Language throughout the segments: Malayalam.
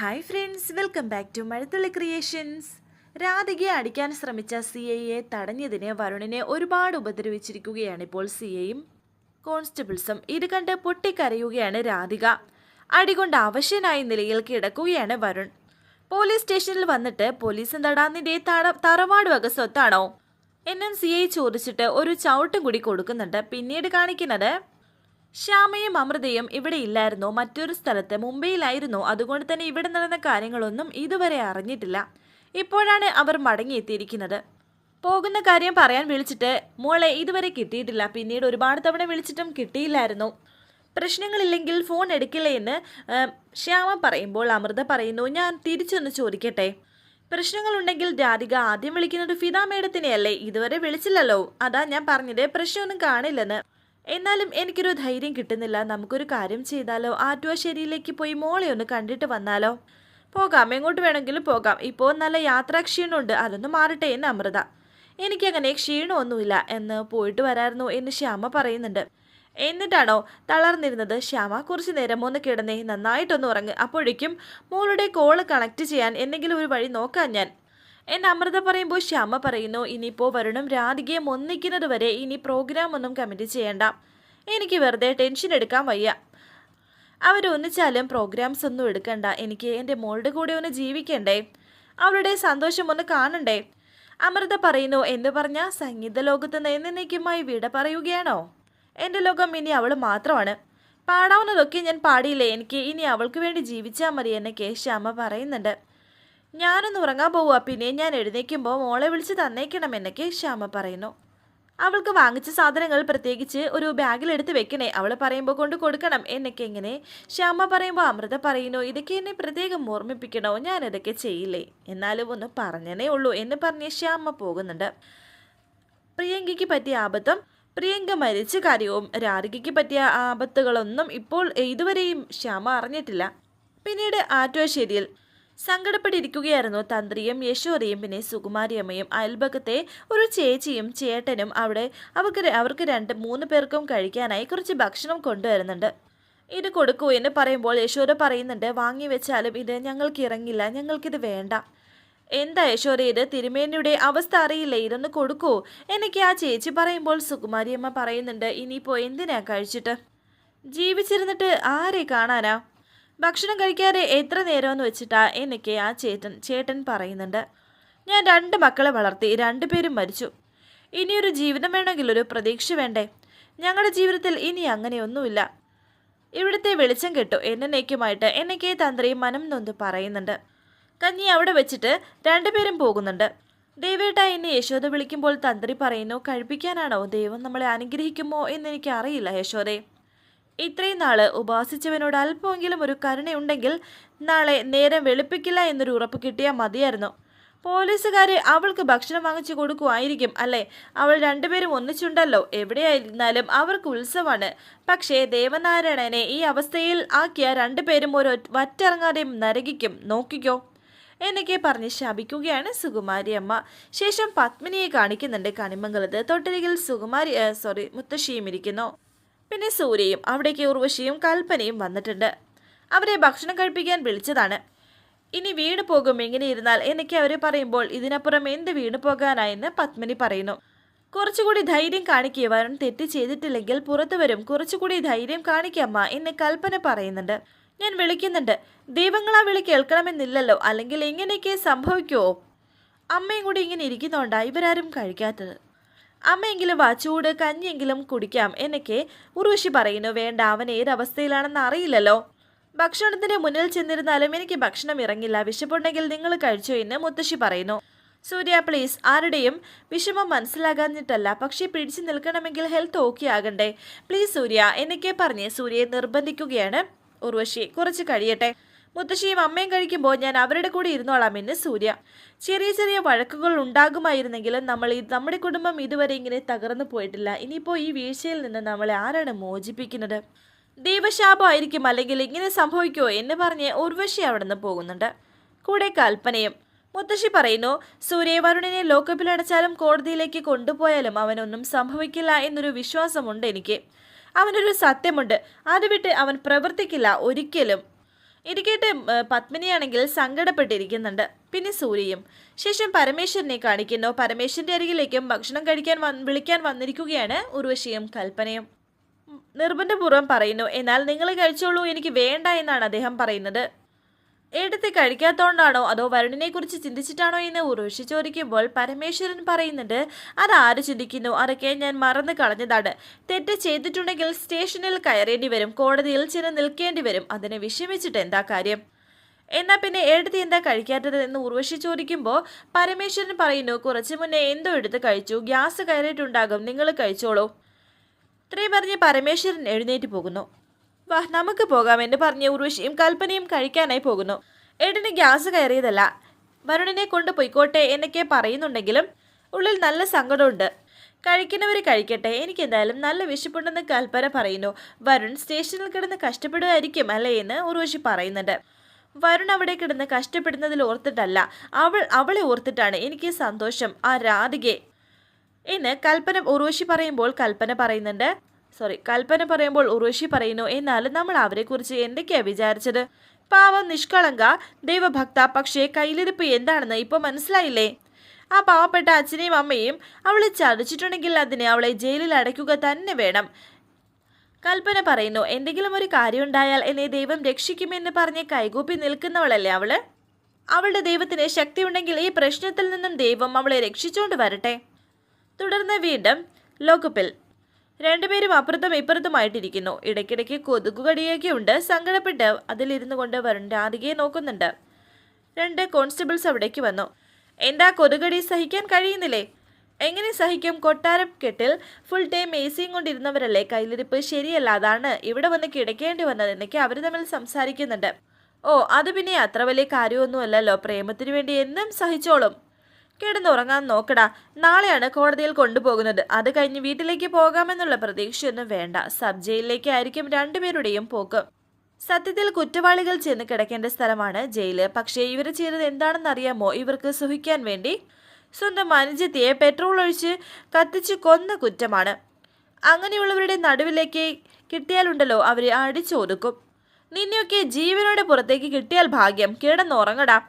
Hi friends welcome back to Mazhathulli creations രാധികയെ അടിക്കാൻ ശ്രമിച്ച സി ഐയെ തടഞ്ഞതിന് വരുണിനെ ഒരുപാട് ഉപദ്രവിച്ചിരിക്കുകയാണ് ഇപ്പോൾ സി ഐയും കോൺസ്റ്റബിൾസും. ഇത് കണ്ട് പൊട്ടിക്കരയുകയാണ് രാധിക. അടികൊണ്ട് അവശനായ നിലയിൽ കിടക്കുകയാണ് വരുൺ. പോലീസ് സ്റ്റേഷനിൽ വന്നിട്ട് പോലീസ് എന്താടാ നിന്റെ തട തറവാട് വക സ്വത്താണോ? എന്നും സി ഐ ചോദിച്ചിട്ട് ഒരു ചവിട്ടും കൂടി കൊടുക്കുന്നുണ്ട്. പിന്നീട് കാണിക്കുന്നത് ശ്യാമയും അമൃതയും ഇവിടെ ഇല്ലായിരുന്നോ. മറ്റൊരു സ്ഥലത്ത് മുംബൈയിലായിരുന്നോ. അതുകൊണ്ട് തന്നെ ഇവിടെ നടന്ന കാര്യങ്ങളൊന്നും ഇതുവരെ അറിഞ്ഞിട്ടില്ല. ഇപ്പോഴാണ് അവർ മടങ്ങിയെത്തിയിരിക്കുന്നത്. പോകുന്ന കാര്യം പറയാൻ വിളിച്ചിട്ട് മോളെ ഇതുവരെ കിട്ടിയിട്ടില്ല. പിന്നീട് ഒരുപാട് തവണ വിളിച്ചിട്ടും കിട്ടിയില്ലായിരുന്നു. പ്രശ്നങ്ങളില്ലെങ്കിൽ ഫോൺ എടുക്കില്ല എന്ന് ശ്യാമ പറയുമ്പോൾ അമൃത പറയുന്നു ഞാൻ തിരിച്ചൊന്ന് ചോദിക്കട്ടെ. പ്രശ്നങ്ങളുണ്ടെങ്കിൽ രാധിക ആദ്യം വിളിക്കുന്നത് ഫിദ മേഡത്തിനെയല്ലേ? ഇതുവരെ വിളിച്ചില്ലല്ലോ. അതാ ഞാൻ പറഞ്ഞത്. പ്രശ്നമൊന്നും കാണില്ലെന്ന്. എന്നാലും എനിക്കൊരു ധൈര്യം കിട്ടുന്നില്ല. നമുക്കൊരു കാര്യം ചെയ്താലോ? ആറ്റുവാശ്ശേരിയിലേക്ക് പോയി മോളെ ഒന്ന് കണ്ടിട്ട് വന്നാലോ? പോകാം. എങ്ങോട്ട് വേണമെങ്കിലും പോകാം. ഇപ്പോൾ നല്ല യാത്രാക്ഷീണമുണ്ട്. അതൊന്ന് മാറട്ടെ എന്ന് അമൃത. എനിക്കങ്ങനെ ക്ഷീണമൊന്നുമില്ല എന്ന് പോയിട്ട് വരായിരുന്നു എന്ന് ശ്യാമ പറയുന്നുണ്ട്. എന്നിട്ടാണോ തളർന്നിരുന്നത്? ശ്യാമ കുറച്ചു നേരം ഒന്ന് കിടന്നേ. നന്നായിട്ടൊന്ന് ഉറങ്ങ്. അപ്പോഴേക്കും മോളുടെ കോൾ കണക്ട് ചെയ്യാൻ എന്തെങ്കിലും ഒരു വഴി നോക്കാൻ ഞാൻ. എന്നെ അമൃത പറയുമ്പോൾ ശ്യാമ പറയുന്നു ഇനിയിപ്പോൾ വരുണം രാധികയും ഒന്നിക്കുന്നത് വരെ ഇനി പ്രോഗ്രാം ഒന്നും കമ്മിറ്റ് ചെയ്യണ്ട. എനിക്ക് വെറുതെ ടെൻഷൻ എടുക്കാൻ വയ്യ. അവരൊന്നിച്ചാലും പ്രോഗ്രാംസ് ഒന്നും എടുക്കണ്ട. എനിക്ക് എന്റെ മോളുടെ കൂടെ ഒന്ന് ജീവിക്കണ്ടേ? അവരുടെ സന്തോഷം ഒന്ന് കാണണ്ടേ? അമൃത പറയുന്നു എന്ന് പറഞ്ഞ സംഗീത ലോകത്ത് എന്നേക്കുമായി വിട പറയുകയാണോ? എന്റെ ലോകം ഇനി അവൾ മാത്രമാണ്. പാടാവുന്നതൊക്കെ ഞാൻ പാടിയില്ലേ? എനിക്ക് ഇനി അവൾക്ക് വേണ്ടി ജീവിച്ചാൽ മതി എന്നെ ശ്യാമ പറയുന്നുണ്ട്. ഞാനൊന്ന് ഉറങ്ങാൻ പോവുക. പിന്നെ ഞാൻ എഴുന്നേക്കുമ്പോൾ മോളെ വിളിച്ച് തന്നേക്കണം എന്നൊക്കെ ശ്യാമ പറയുന്നു. അവൾക്ക് വാങ്ങിച്ച സാധനങ്ങൾ പ്രത്യേകിച്ച് ഒരു ബാഗിലെടുത്ത് വെക്കണേ. അവൾ പറയുമ്പോൾ കൊണ്ട് കൊടുക്കണം. എന്നൊക്കെ എങ്ങനെ ശ്യാമ പറയുമ്പോൾ അമൃത പറയുന്നു ഇതൊക്കെ എന്നെ പ്രത്യേകം ഓർമ്മിപ്പിക്കണോ? ഞാൻ ഇതൊക്കെ ചെയ്യില്ലേ? എന്നാലും ഒന്ന് പറഞ്ഞനേ ഉള്ളൂ എന്ന് പറഞ്ഞ് ശ്യാമ പോകുന്നുണ്ട്. പ്രിയങ്കയ്ക്ക് പറ്റിയ ആപത്തം പ്രിയങ്ക മരിച്ച കാര്യവും രാധികയ്ക്ക് പറ്റിയ ആപത്തുകളൊന്നും ഇപ്പോൾ ഇതുവരെയും ശ്യാമ അറിഞ്ഞിട്ടില്ല. പിന്നീട് ആറ്റുവശ്ശേരിയിൽ സങ്കടപ്പെട്ടിരിക്കുകയായിരുന്നു തന്ത്രിയും യശോദയും. പിന്നെ സുകുമാരിയമ്മയും അയൽപക്കത്തെ ഒരു ചേച്ചിയും ചേട്ടനും അവിടെ അവർക്ക് അവർക്ക് രണ്ട് മൂന്ന് പേർക്കും കഴിക്കാനായി കുറച്ച് ഭക്ഷണം കൊണ്ടുവരുന്നുണ്ട്. ഇത് കൊടുക്കൂ എന്ന് പറയുമ്പോൾ യശോദ പറയുന്നുണ്ട് വാങ്ങി വെച്ചാലും ഇത് ഞങ്ങൾക്ക് ഇറങ്ങില്ല ഞങ്ങൾക്കിത് വേണ്ട. എന്താ യശോദ ഇത് തിരുമേനിയുടെ അവസ്ഥ അറിയില്ല ഇതൊന്ന് കൊടുക്കൂ എനിക്ക് ആ ചേച്ചി പറയുമ്പോൾ സുകുമാരിയമ്മ പറയുന്നുണ്ട് ഇനിയിപ്പോൾ എന്തിനാ കഴിച്ചിട്ട്? ജീവിച്ചിരുന്നിട്ട് ആരെ കാണാനാ? ഭക്ഷണം കഴിക്കാതെ എത്ര നേരമെന്ന് വെച്ചിട്ടാ എന്നൊക്കെ ആ ചേട്ടൻ ചേട്ടൻ പറയുന്നുണ്ട്. ഞാൻ രണ്ട് മക്കളെ വളർത്തി രണ്ടുപേരും മരിച്ചു. ഇനിയൊരു ജീവിതം വേണമെങ്കിൽ ഒരു പ്രതീക്ഷ വേണ്ടേ? ഞങ്ങളുടെ ജീവിതത്തിൽ ഇനി അങ്ങനെയൊന്നുമില്ല. ഇവിടുത്തെ വെളിച്ചം കെട്ടു. എന്നേക്കുമായിട്ട് എന്നൊക്കെ തന്ത്രി മനം നൊന്ത് പറയുന്നുണ്ട്. കഞ്ഞി അവിടെ വെച്ചിട്ട് രണ്ടുപേരും പോകുന്നുണ്ട്. ദൈവേട്ട എന്നെ യശോദ വിളിക്കുമ്പോൾ തന്ത്രി പറയുന്നു കഴിപ്പിക്കാനാണോ ദൈവം നമ്മളെ അനുഗ്രഹിക്കുമോ എന്നെനിക്ക് അറിയില്ല യശോദേ. ഇത്രയും നാൾ ഉപാസിച്ചവനോട് അല്പമെങ്കിലും ഒരു കരുണയുണ്ടെങ്കിൽ നാളെ നേരം വെളുപ്പിക്കില്ല എന്നൊരു ഉറപ്പ് കിട്ടിയാൽ മതിയായിരുന്നു. പോലീസുകാരെ അവൾക്ക് ഭക്ഷണം വാങ്ങിച്ചു കൊടുക്കുമായിരിക്കും അല്ലേ? അവൾ രണ്ടുപേരും ഒന്നിച്ചുണ്ടല്ലോ എവിടെയായിരുന്നാലും അവർക്ക് ഉത്സവമാണ്. പക്ഷേ ദേവനാരായണനെ ഈ അവസ്ഥയിൽ ആക്കിയ രണ്ടുപേരും ഒരു വറ്റിറങ്ങാതെയും നരകിക്കും. നോക്കിക്കോ. എന്നൊക്കെ പറഞ്ഞ് ശപിക്കുകയാണ് സുകുമാരി അമ്മ. ശേഷം പത്മിനിയെ കാണിക്കുന്നുണ്ട് കണിമംഗലത്ത്. തൊട്ടരികിൽ സുകുമാരി സോറി മുത്തശ്ശിയും ഇരിക്കുന്നു. പിന്നെ സൂര്യയും അവിടേക്ക് ഉർവശിയും കൽപ്പനയും വന്നിട്ടുണ്ട്. അവരെ ഭക്ഷണം കഴിപ്പിക്കാൻ വിളിച്ചതാണ്. ഇനി വീണ് പോകും എങ്ങനെ ഇരുന്നാൽ എന്നൊക്കെ അവർ പറയുമ്പോൾ ഇതിനപ്പുറം എന്ത് വീണ് പോകാനായെന്ന് പത്മിനി പറയുന്നു. കുറച്ചുകൂടി ധൈര്യം കാണിക്കുക വരുൺ തെറ്റ് ചെയ്തിട്ടില്ലെങ്കിൽ പുറത്തു വരും. കുറച്ചുകൂടി ധൈര്യം കാണിക്കമ്മ എന്ന് കൽപ്പന പറയുന്നുണ്ട്. ഞാൻ വിളിക്കുന്നുണ്ട്. ദൈവങ്ങളാ വിളി കേൾക്കണമെന്നില്ലല്ലോ. അല്ലെങ്കിൽ എങ്ങനെയൊക്കെ സംഭവിക്കുമോ അമ്മയും കൂടി ഇങ്ങനെ ഇരിക്കുന്നോണ്ടാ ഇവരാരും കഴിക്കാത്തത്. അമ്മയെങ്കിലും വാ ചൂട് കഞ്ഞിയെങ്കിലും കുടിക്കാം എന്നൊക്കെ ഉർവശി പറയുന്നു. വേണ്ട അവൻ ഏതവസ്ഥയിലാണെന്ന് അറിയില്ലല്ലോ. ഭക്ഷണത്തിന്റെ മുന്നിൽ ചെന്നിരുന്നാലും എനിക്ക് ഭക്ഷണം ഇറങ്ങില്ല. വിശപ്പുണ്ടെങ്കിൽ നിങ്ങൾ കഴിച്ചു എന്ന് മുത്തശ്ശി പറയുന്നു. സൂര്യ പ്ലീസ് ആരുടെയും വിഷമം മനസ്സിലാകാഞ്ഞിട്ടല്ല. പക്ഷേ പിടിച്ചു നിൽക്കണമെങ്കിൽ ഹെൽത്ത് ഓക്കെ ആകണ്ടേ. പ്ലീസ് സൂര്യ എന്നൊക്കെ പറഞ്ഞ് സൂര്യയെ നിർബന്ധിക്കുകയാണ് ഉർവശി. കുറച്ച് കഴിയട്ടെ. മുത്തശ്ശിയും അമ്മയും കഴിക്കുമ്പോൾ ഞാൻ അവരുടെ കൂടെ ഇരുന്നോളാം എന്ന് സൂര്യ. ചെറിയ ചെറിയ വഴക്കുകൾ ഉണ്ടാകുമായിരുന്നെങ്കിലും നമ്മൾ നമ്മുടെ കുടുംബം ഇതുവരെ ഇങ്ങനെ തകർന്നു പോയിട്ടില്ല. ഇനിയിപ്പോൾ ഈ വീഴ്ചയിൽ നിന്ന് നമ്മളെ ആരാണ് മോചിപ്പിക്കുന്നത്? ദൈവശാപമായിരിക്കും അല്ലെങ്കിൽ ഇങ്ങനെ സംഭവിക്കുമോ എന്ന് പറഞ്ഞ് ഉർവശി അവിടെ പോകുന്നുണ്ട്. കൂടെ കൽപ്പനയും മുത്തശ്ശി പറയുന്നു സൂര്യവരുണിനെ ലോക്കപ്പിൽ അടച്ചാലും കോടതിയിലേക്ക് കൊണ്ടുപോയാലും അവനൊന്നും സംഭവിക്കില്ല എന്നൊരു വിശ്വാസമുണ്ട് എനിക്ക്. അവനൊരു സത്യമുണ്ട്. അത് വിട്ട് അവൻ പ്രവർത്തിക്കില്ല ഒരിക്കലും. ഇരിക്കട്ടെ പത്മിനിയാണെങ്കിൽ സങ്കടപ്പെട്ടിരിക്കുന്നുണ്ട്. പിന്നെ സൂര്യയും. ശേഷം പരമേശ്വരനെ കാണിക്കുന്നു. പരമേശ്വരന്റെ അരികിലേക്കും ഭക്ഷണം കഴിക്കാൻ വിളിക്കാൻ വന്നിരിക്കുകയാണ് ഉർവശിയും കൽപ്പനയും. നിർബന്ധപൂർവം പറയുന്നു എന്നാൽ നിങ്ങൾ കഴിച്ചോളൂ എനിക്ക് വേണ്ട എന്നാണ് അദ്ദേഹം പറയുന്നത്. എടുത്ത് കഴിക്കാത്തോണ്ടാണോ അതോ വരുണിനെ കുറിച്ച് ചിന്തിച്ചിട്ടാണോ എന്ന് ഉറുഷി ചോദിക്കുമ്പോൾ പരമേശ്വരൻ പറയുന്നുണ്ട് അത് ആര് ചിന്തിക്കുന്നു? അതൊക്കെ ഞാൻ മറന്നു കളഞ്ഞതാണ്. തെറ്റ് ചെയ്തിട്ടുണ്ടെങ്കിൽ സ്റ്റേഷനിൽ കയറേണ്ടി വരും കോടതിയിൽ ചെന്ന് നിൽക്കേണ്ടി വരും. അതിനെ വിഷമിച്ചിട്ട് എന്താ കാര്യം? എന്നാൽ പിന്നെ എടുത്ത് എന്താ കഴിക്കാത്തത് എന്ന് ഉർവശി ചോദിക്കുമ്പോൾ പരമേശ്വരൻ പറയുന്നു കുറച്ചു മുന്നേ എന്തോ എടുത്ത് കഴിച്ചു. ഗ്യാസ് കയറിയിട്ടുണ്ടാകും. നിങ്ങൾ കഴിച്ചോളൂ. ഇത്രയും പറഞ്ഞ് പരമേശ്വരൻ എഴുന്നേറ്റ് പോകുന്നു. വാ നമുക്ക് പോകാം എന്ന് പറഞ്ഞ് ഉർവശിയും കൽപ്പനയും കഴിക്കാനായി പോകുന്നു. ഏട്ടന് ഗ്യാസ് കയറിയതല്ല. വരുണനെ കൊണ്ട് പൊയ്ക്കോട്ടെ എന്നൊക്കെ പറയുന്നുണ്ടെങ്കിലും ഉള്ളിൽ നല്ല സങ്കടമുണ്ട്. കഴിക്കുന്നവർ കഴിക്കട്ടെ എനിക്ക് എന്തായാലും നല്ല വിശപ്പുണ്ടെന്ന് കൽപ്പന പറയുന്നു. വരുൺ സ്റ്റേഷനിൽ കിടന്ന് കഷ്ടപ്പെടുമായിരിക്കും അല്ലേ എന്ന് ഉർവശി പറയുന്നുണ്ട്. വരുൺ അവിടെ കിടന്ന് കഷ്ടപ്പെടുന്നതിൽ ഓർത്തിട്ടല്ല അവൾ അവളെ ഓർത്തിട്ടാണ് എനിക്ക് സന്തോഷം. ആ രാധികെ എന്ന് കൽപ്പന ഉർവശി പറയുമ്പോൾ കൽപ്പന പറയുന്നുണ്ട് സോറി കൽപ്പന പറയുമ്പോൾ ഉർവശി പറയുന്നു എന്നാലും നമ്മൾ അവരെക്കുറിച്ച് എന്തൊക്കെയാ വിചാരിച്ചത്? പാവം നിഷ്കളങ്ക ദൈവഭക്ത പക്ഷേ കയ്യിലിരിപ്പ് എന്താണെന്ന് ഇപ്പോൾ മനസ്സിലായില്ലേ? ആ പാവപ്പെട്ട അച്ഛനെയും അമ്മയും അവളെ ചതിച്ചിട്ടുണ്ടെങ്കിൽ അതിനെ അവളെ ജയിലിൽ അടയ്ക്കുക തന്നെ വേണം. കൽപ്പന പറയുന്നു എന്തെങ്കിലും ഒരു കാര്യമുണ്ടായാൽ എന്നെ ദൈവം രക്ഷിക്കുമെന്ന് പറഞ്ഞ് കൈകൂപ്പി നിൽക്കുന്നവളല്ലേ അവൾ? അവളുടെ ദൈവത്തിന് ശക്തിയുണ്ടെങ്കിൽ ഈ പ്രശ്നത്തിൽ നിന്നും ദൈവം അവളെ രക്ഷിച്ചുകൊണ്ട് വരട്ടെ. തുടർന്ന് വീണ്ടും ലോക്കപ്പിൽ രണ്ടുപേരും അപ്പുറത്തും ഇപ്പുറത്തുമായിട്ടിരിക്കുന്നു. ഇടയ്ക്കിടയ്ക്ക് കൊതുകുകടിയൊക്കെ ഉണ്ട് സങ്കടപ്പെട്ട് അതിലിരുന്നു കൊണ്ട് വരുൺ രാധികയെ നോക്കുന്നുണ്ട്. രണ്ട് കോൺസ്റ്റബിൾസ് അവിടേക്ക് വന്നു. എന്താ കൊതുകടി സഹിക്കാൻ കഴിയുന്നില്ലേ? എങ്ങനെ സഹിക്കും? കൊട്ടാരം കെട്ടിൽ ഫുൾ ടൈം എ സിയും കൊണ്ടിരുന്നവരല്ലേ? കയ്യിലിരിപ്പ് ശരിയല്ല. അതാണ് ഇവിടെ വന്ന് കിടക്കേണ്ടി വന്നത് എന്നൊക്കെ അവർ തമ്മിൽ സംസാരിക്കുന്നുണ്ട്. ഓ അത് പിന്നെ അത്ര വലിയ കാര്യമൊന്നുമല്ലല്ലോ. പ്രേമത്തിന് വേണ്ടി എന്നും സഹിച്ചോളും. കിടന്നുറങ്ങാൻ നോക്കടാ. നാളെയാണ് കോടതിയിൽ കൊണ്ടുപോകുന്നത്. അത് കഴിഞ്ഞ് വീട്ടിലേക്ക് പോകാമെന്നുള്ള പ്രതീക്ഷയൊന്നും വേണ്ട. സബ് ജയിലിലേക്കായിരിക്കും രണ്ടുപേരുടെയും പോക്ക്. സത്യത്തിൽ കുറ്റവാളികൾ ചെന്ന് കിടക്കേണ്ട സ്ഥലമാണ് ജയിൽ. പക്ഷേ ഇവർ ചെയ്തത് എന്താണെന്നറിയാമോ? ഇവർക്ക് സുഹിക്കാൻ വേണ്ടി സ്വന്തം അനുജത്തിയെ പെട്രോൾ ഒഴിച്ച് കത്തിച്ച് കൊന്ന കുറ്റമാണ്. അങ്ങനെയുള്ളവരുടെ നടുവിലേക്ക് കിട്ടിയാലുണ്ടല്ലോ അവരെ അടിച്ചൊതുക്കും. നിന്നെയൊക്കെ ജീവനോടെ പുറത്തേക്ക് കിട്ടിയാൽ ഭാഗ്യം. കിടന്നുറങ്ങടാ.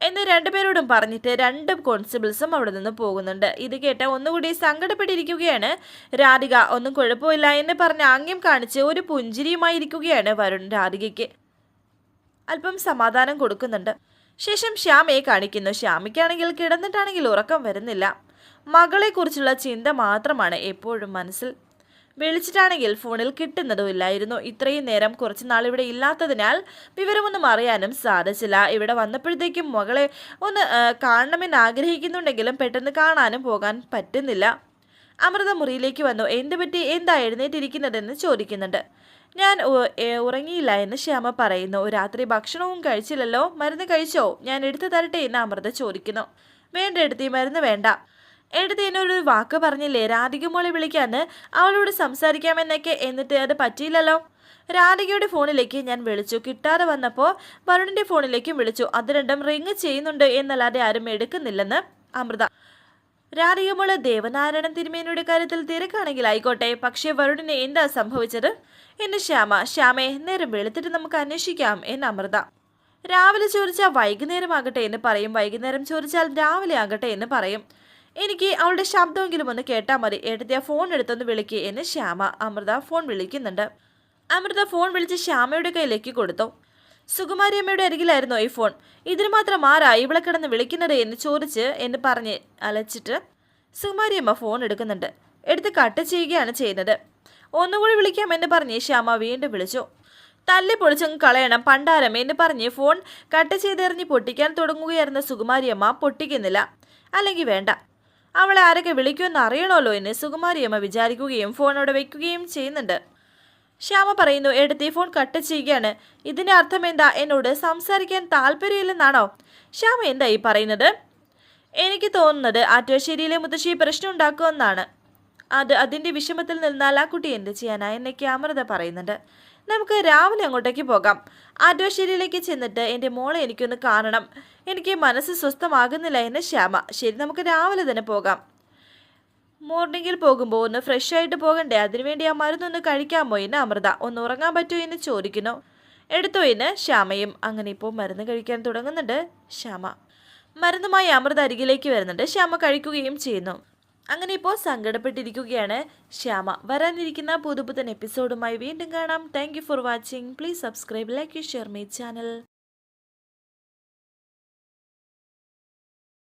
എന്ന് രണ്ടുപേരോടും പറഞ്ഞിട്ട് രണ്ട് കോൺസ്റ്റബിൾസും അവിടെ നിന്ന് പോകുന്നുണ്ട്. ഇത് കേട്ട ഒന്നുകൂടി സങ്കടപ്പെട്ടിരിക്കുകയാണ്. രാധിക ഒന്നും കുഴപ്പമില്ല എന്ന് പറഞ്ഞ് ആംഗ്യം കാണിച്ച് ഒരു പുഞ്ചിരിയുമായി ഇരിക്കുകയാണ് വരുൺ രാധികയ്ക്ക്. അല്പം സമാധാനം കൊടുക്കുന്നുണ്ട്. ശേഷം ശ്യാമയെ കാണിക്കുന്നു. ശ്യാമിക്കാണെങ്കിൽ കിടന്നിട്ടാണെങ്കിൽ ഉറക്കം വരുന്നില്ല. മകളെക്കുറിച്ചുള്ള ചിന്ത മാത്രമാണ് എപ്പോഴും മനസ്സിൽ. വിളിച്ചിട്ടാണെങ്കിൽ ഫോണിൽ കിട്ടുന്നതുമില്ലായിരുന്നു ഇത്രയും നേരം കുറച്ച് നാൾ ഇവിടെ ഇല്ലാത്തതിനാൽ വിവരമൊന്നും അറിയാനും സാധിച്ചില്ല. ഇവിടെ വന്നപ്പോഴത്തേക്കും മകളെ ഒന്ന് കാണണമെന്ന് ആഗ്രഹിക്കുന്നുണ്ടെങ്കിലും പെട്ടെന്ന് കാണാനും പോകാൻ പറ്റുന്നില്ല. അമൃത മുറിയിലേക്ക് വന്നു. എന്ത് പറ്റി എന്താ എഴുന്നേറ്റിരിക്കുന്നതെന്ന് ചോദിക്കുന്നുണ്ട്. ഞാൻ ഉറങ്ങിയില്ല എന്ന് ശ്യാമ പറയുന്നു. രാത്രി ഭക്ഷണവും കഴിച്ചില്ലല്ലോ. മരുന്ന് കഴിച്ചോ? ഞാൻ എടുത്തു തരട്ടെ എന്ന് അമൃത ചോദിക്കുന്നു. വേണ്ട എടുത്തി മരുന്ന് വേണ്ട. എടുത്ത് എന്നൊരു വാക്ക് പറഞ്ഞില്ലേ? രാധിക മോളെ വിളിക്കാന്ന് അവളോട് സംസാരിക്കാമെന്നൊക്കെ എന്നിട്ട് അത് പറ്റിയില്ലല്ലോ. രാധികയുടെ ഫോണിലേക്ക് ഞാൻ വിളിച്ചു. കിട്ടാതെ വന്നപ്പോൾ വരുണിന്റെ ഫോണിലേക്കും വിളിച്ചു. അത് രണ്ടും റിങ് ചെയ്യുന്നുണ്ട് എന്നല്ലാതെ ആരും എടുക്കുന്നില്ലെന്ന് അമൃത. രാധികമോൾ ദേവനാരായണൻ തിരുമേനിയുടെ കാര്യത്തിൽ തിരക്കാണെങ്കിൽ ആയിക്കോട്ടെ. പക്ഷേ വരുണിന് എന്താ സംഭവിച്ചത്? എന്ന് ശ്യാമ ശ്യാമേ നേരം വെളുത്തിട്ട് നമുക്ക് അന്വേഷിക്കാം എന്ന് അമൃത. രാവിലെ ചോദിച്ചാൽ വൈകുന്നേരം ആകട്ടെ എന്ന് പറയും. വൈകുന്നേരം ചോദിച്ചാൽ രാവിലെ ആകട്ടെ എന്ന് പറയും. എനിക്ക് അവളുടെ ശബ്ദമെങ്കിലും ഒന്ന് കേട്ടാൽ മതി. എടുത്തിയ ഫോൺ എടുത്തൊന്ന് വിളിക്ക് എന്ന് ശ്യാമ അമൃത ഫോൺ വിളിക്കുന്നുണ്ട്. അമൃത ഫോൺ വിളിച്ച് ശ്യാമയുടെ കയ്യിലേക്ക് കൊടുത്തു. സുകുമാരി അമ്മയുടെ അരികിലായിരുന്നു ഈ ഫോൺ ഇതിന് മാത്രം ആരാ ഇവളെ കിടന്ന് വിളിക്കുന്നത് എന്ന് ചോദിച്ച് എന്ന് പറഞ്ഞ് അലച്ചിട്ട് സുകുമാരി അമ്മ ഫോൺ എടുക്കുന്നുണ്ട്. എടുത്ത് കട്ട് ചെയ്യുകയാണ് ചെയ്യുന്നത്. ഒന്നുകൂടി വിളിക്കാം എന്ന് പറഞ്ഞ് ശ്യാമ വീണ്ടും വിളിച്ചു. തല്ലി പൊളിച്ചങ്ങ് കളയണം പണ്ടാരം എന്ന് പറഞ്ഞ് ഫോൺ കട്ട് ചെയ്തെറിഞ്ഞ് പൊട്ടിക്കാൻ തുടങ്ങുകയായിരുന്ന സുകുമാരിയമ്മ പൊട്ടിക്കുന്നില്ല. അല്ലെങ്കിൽ വേണ്ട. അവളെ ആരൊക്കെ വിളിക്കുമെന്ന് അറിയണമല്ലോ എന്ന് സുകുമാരിയമ്മ വിചാരിക്കുകയും ഫോൺ അവിടെ വെക്കുകയും ചെയ്യുന്നുണ്ട്. ശ്യാമ പറയുന്നു എടുത്ത് ഫോൺ കട്ട് ചെയ്യുകയാണ്. ഇതിന്റെ അർത്ഥം എന്താ? എന്നോട് സംസാരിക്കാൻ താല്പര്യമില്ലെന്നാണോ? ശ്യാമ എന്താ ഈ പറയുന്നത്? എനിക്ക് തോന്നുന്നത് ആറ്റുശ്ശേരിയിലെ മുത്തശ്ശി പ്രശ്നം ഉണ്ടാക്കുമെന്നാണ്. അത് അതിന്റെ വിഷമത്തിൽ നിന്നാൽ ആ കുട്ടി എന്ത് ചെയ്യാനാ? എന്നൊക്കെ അമൃത പറയുന്നുണ്ട്. നമുക്ക് രാവിലെ അങ്ങോട്ടേക്ക് പോകാം. ആറ്റുശ്ശേരിയിലേക്ക് ചെന്നിട്ട് എന്റെ മോളെ എനിക്കൊന്ന് കാണണം. എനിക്ക് മനസ്സ് സ്വസ്ഥമാകുന്നില്ല എന്ന് ശ്യാമ. ശരി നമുക്ക് രാവിലെ തന്നെ പോകാം. മോർണിംഗിൽ പോകുമ്പോൾ ഒന്ന് ഫ്രഷ് ആയിട്ട് പോകണ്ടേ? അതിനുവേണ്ടി ആ മരുന്നൊന്ന് കഴിക്കാമോ എന്ന് അമൃത. ഒന്ന് ഉറങ്ങാൻ പറ്റുമോ എന്ന് ചോദിക്കുന്നു. എടുത്തോ എന്ന് ശ്യാമയും. അങ്ങനെ ഇപ്പോൾ മരുന്ന് കഴിക്കാൻ തുടങ്ങുന്നുണ്ട് ശ്യാമ. മരുന്നുമായി അമൃത അരികിലേക്ക് വരുന്നുണ്ട്. ശ്യാമ കഴിക്കുകയും ചെയ്യുന്നു. അങ്ങനെ ഇപ്പോൾ സങ്കടപ്പെട്ടിരിക്കുകയാണ്. ശ്യാമ വരാനിരിക്കുന്ന പുതുപുത്തൻ എപ്പിസോഡുമായി വീണ്ടും കാണാം. Thank for watching please subscribe like you share my channel